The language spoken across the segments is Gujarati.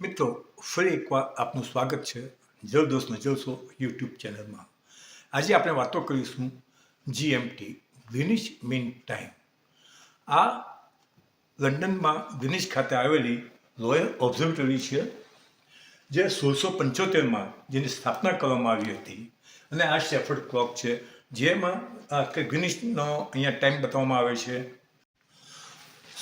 મિત્રો, ફરી એકવાર આપનું સ્વાગત છે જલદોસ્ત ને જલસો યુટ્યુબ ચેનલમાં. આજે આપણે વાતો કરીશું જીએમટી ગ્રીનિશ મીન ટાઈમ આ લંડનમાં ગ્રીનિશ ખાતે આવેલી રોયલ ઓબ્ઝર્વેટરી છે, જે સોળસો પંચોતેરમાં જેની સ્થાપના કરવામાં આવી હતી. અને આ શેફર્ડ ક્લોક છે, જેમાં કે ગ્રીનિશનો અહીંયા ટાઈમ બતાવવામાં આવે છે.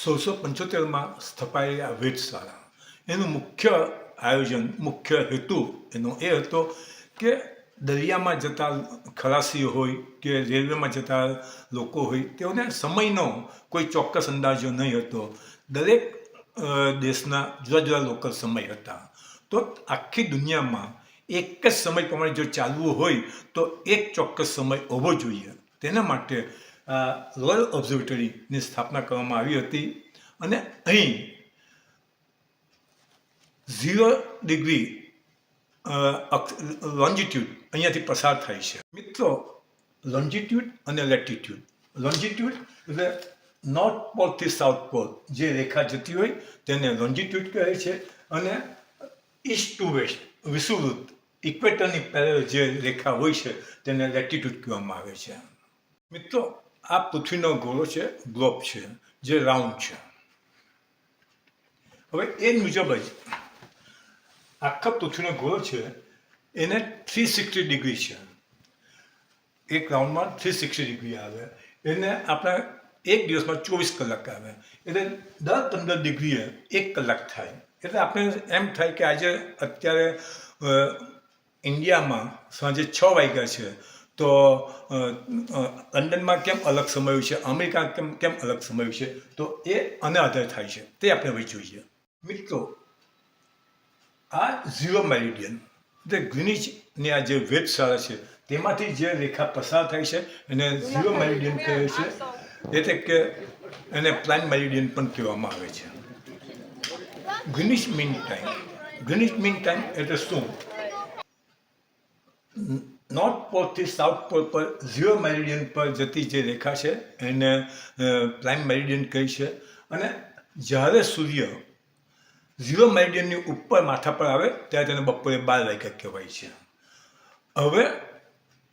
સોળસો પંચોતેરમાં સ્થપાયેલી આ વેધશાળા. એનું મુખ્ય આયોજન, મુખ્ય હેતુ, એનો એ હતો કે દરિયામાં જતા ખલાસીઓ હોય કે રેલવેમાં જતા લોકો હોય, તેઓને સમયનો કોઈ ચોક્કસ અંદાજો નહીં હતો. દરેક દેશના જુદા જુદા લોકલ સમય હતા. તો આખી દુનિયામાં એક જ સમય પ્રમાણે જો ચાલવું હોય, તો એક ચોક્કસ સમય હોવો જોઈએ. તેના માટે રોયલ ઓબ્ઝર્વેટરીની સ્થાપના કરવામાં આવી હતી. અને અહીં ઝીરો ડિગ્રી લોન્જિટ્યુડ અહીંયાથી પસાર થાય છે. મિત્રો લોન્જિટ્યુડ અને લેટિટ્યુડ લોન્જિટ્યુડ એટલે નોર્થ પોલથી સાઉથ પોલ જે રેખા જતી હોય તેને લોન્જિટ્યુડ કહે છે અને ઈસ્ટ ટુ વેસ્ટ વિષુવૃત્ત ઇક્વેટરની પેરેલ જે રેખા હોય છે તેને લેટિટ્યુડ કહેવામાં આવે છે. મિત્રો, આ પૃથ્વીનો ગોળો છે ગ્લોબ છે, જે રાઉન્ડ છે. હવે એ મુજબ જ આખા પૃથ્વીનો ગોળો છે. એને થ્રી સિક્સટી ડિગ્રી છે. એક રાઉન્ડમાં થ્રી સિક્સટી ડિગ્રી આવે. એને આપણે એક દિવસમાં ચોવીસ કલાક આવે. એટલે દર પંદર ડિગ્રીએ એક કલાક થાય. એટલે આપણે એમ થાય કે આજે અત્યારે ઇન્ડિયામાં સાંજે છ વાગ્યા છે. તો લંડનમાં કેમ અલગ સમય છે? અમેરિકા કેમ કેમ અલગ સમય છે? તો એ આના આધારે થાય છે. તે આપણે હવે જોઈએ. મિત્રો આ ઝીરો મેરિડિયન એટલે ગ્રીનિચની આ જે વેધશાળા છે તેમાંથી જે રેખા પસાર થાય છે એને ઝીરો મેરિડિયન કહે છે. એટલે કે એને પ્લાન મેરિડિયન પણ કહેવામાં આવે છે. Greenwich mean time Greenwich mean time એટલે શું? નોર્થ પોલથી સાઉથ પોલ પર ઝીરો મેરિડિયન પર જતી જે રેખા છે એને પ્લાઇમ મેરિડિયન કહી છે. અને જ્યારે સૂર્ય ઝીરો મેરિડિયનની ઉપર માથા પર આવે ત્યારે તેને બપોરે બાર વાગ્યા કહેવાય છે. હવે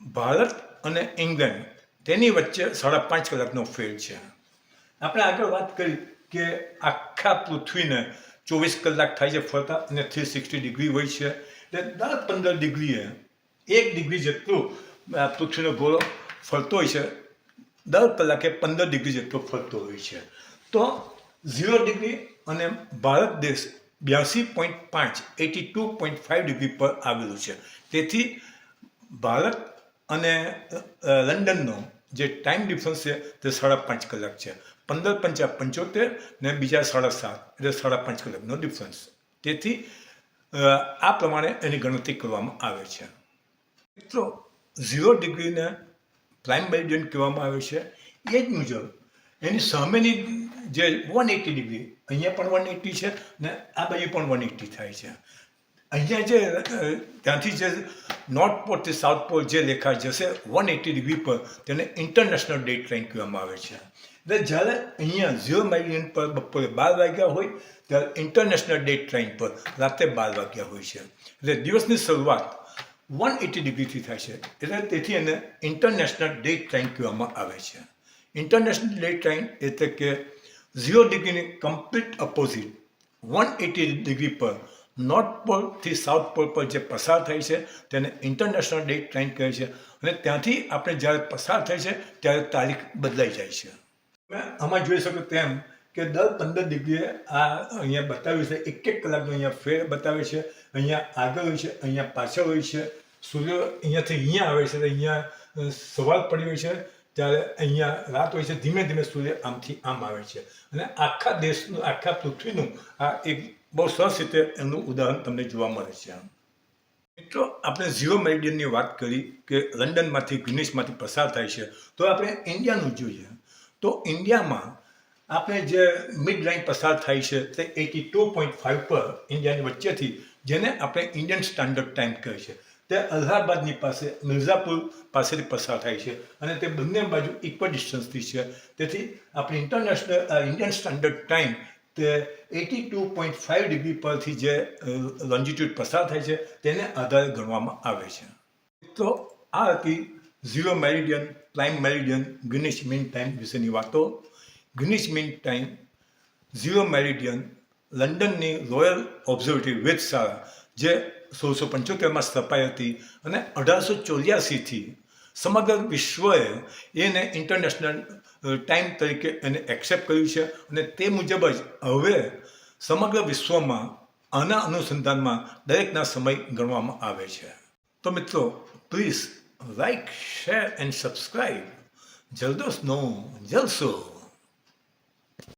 ભારત અને ઇંગ્લેન્ડ, તેની વચ્ચે સાડા પાંચ કલાકનો ફેર છે. આપણે આગળ વાત કરી કે આખા પૃથ્વીને ચોવીસ કલાક થાય છે ફરતા અને થ્રી સિક્સટી ડિગ્રી હોય છે. એટલે દર પંદર ડિગ્રીએ એક ડિગ્રી જેટલું પૃથ્વીનો ગોળો ફરતો હોય છે. દર કલાકે પંદર ડિગ્રી જેટલો ફરતો હોય છે. તો ઝીરો ડિગ્રી અને ભારત દેશ બ્યાસી પોઈન્ટ પાંચ, eighty two point five degree પર આવેલું છે. તેથી ભારત અને લંડનનો જે ટાઈમ ડિફરન્સ છે તે સાડા પાંચ કલાક છે. પંદર પંચા પંચોતેર ને બીજા સાડા સાત, એટલે સાડા પાંચ કલાકનો ડિફરન્સ. તેથી આ પ્રમાણે એની ગણતરી કરવામાં આવે છે. મિત્રો, ઝીરો ડિગ્રીને પ્રાઇમ મેરિડિયન કહેવામાં આવે છે. એ જ મુજબ એની સામેની જે વન એટી ડિગ્રી અહીંયા પણ વન એટી છે ને આ બાજુ પણ વન એટી થાય છે. અહીંયા જે, ત્યાંથી જે નોર્થ પોલથી સાઉથ પોલ જે લેખા જશે વન એટી ડિગ્રી પર તેને ઇન્ટરનેશનલ ડેટ લાઇન કહેવામાં આવે છે. એટલે જ્યારે અહીંયા ઝીરો મેરિડિયન પર બપોરે બાર વાગ્યા હોય, ત્યારે ઇન્ટરનેશનલ ડેટ લાઇન પર રાત્રે બાર વાગ્યા હોય છે. એટલે દિવસની શરૂઆત વન એટી ડિગ્રીથી થાય છે. એટલે તેથી એને ઇન્ટરનેશનલ ડેટ લાઇન કહેવામાં આવે છે. ઇન્ટરનેશનલ ડેટ લાઇન એટલે કે ઝીરો ડિગ્રીની complete opposite one eighty degree પર નોર્થ પોલથી સાઉથ પોલ પર જે પસાર થાય છે, તેને ઇન્ટરનેશનલ ડેટ ટ્રેન કહે છે. અને ત્યાંથી આપણે જ્યારે પસાર થાય છે, ત્યારે તારીખ બદલાઈ જાય છે. આમાં જોઈ શકો તેમ કે દર પંદર ડિગ્રીએ આ અહીંયા બતાવ્યું છે એક એક કલાકનો અહીંયા ફેર બતાવે છે. અહીંયા આગળ હોય છે, અહીંયા પાછળ હોય છે. સૂર્ય અહીંયાથી અહીંયા આવે છે અહીંયા સવાલ પડ્યો છે ત્યારે અહીંયા રાત હોય છે, ધીમે ધીમે સૂર્ય આમથી આમ આવે છે. અને આખા દેશનું, આખા પૃથ્વીનું આ એક બહુ સરસ રીતે એનું ઉદાહરણ તમને જોવા મળે છે આમ. મિત્રો, આપણે ઝીરો મેરિડિયનની વાત કરી કે લંડનમાંથી, ગ્રીનિશમાંથી પસાર થાય છે. તો આપણે ઇન્ડિયાનું જોઈએ. તો ઇન્ડિયામાં આપણે જે મિડ લાઇન પસાર થાય છે, તે એટી ટુ પોઈન્ટ ફાઇવ પર ઇન્ડિયાની વચ્ચેથી, જેને આપણે ઇન્ડિયન સ્ટાન્ડર્ડ ટાઈમ કહે છે. તે અલ્હાબાદની પાસે, મિર્ઝાપુર પાસેથી પસાર થાય છે અને તે બંને બાજુ ઇક્વલ ડિસ્ટન્સથી છે. તેથી આપણે ઇન્ટરનેશનલ ઇન્ડિયન સ્ટાન્ડર્ડ ટાઈમ તે eighty two point five degree પરથી જે લોન્જિટ્યુડ પસાર થાય છે, તેને આધારે ગણવામાં આવે છે. તો આ હતી zero meridian prime meridian Greenwich mean time વિશેની વાતો. Greenwich mean time zero meridian લંડનની royal observatory વેધશાળા જે સોળસો પંચોતેરમાં સ્થપાઈ હતી અને અઢારસો ચોર્યાસીથી સમગ્ર વિશ્વએ એને ઇન્ટરનેશનલ ટાઈમ તરીકે એને એક્સેપ્ટ કર્યું છે અને તે મુજબ જ હવે સમગ્ર વિશ્વમાં આના અનુસંધાનમાં દરેકના સમય ગણવામાં આવે છે. તો મિત્રો please like share and subscribe જલ્દોસ નો જલસો.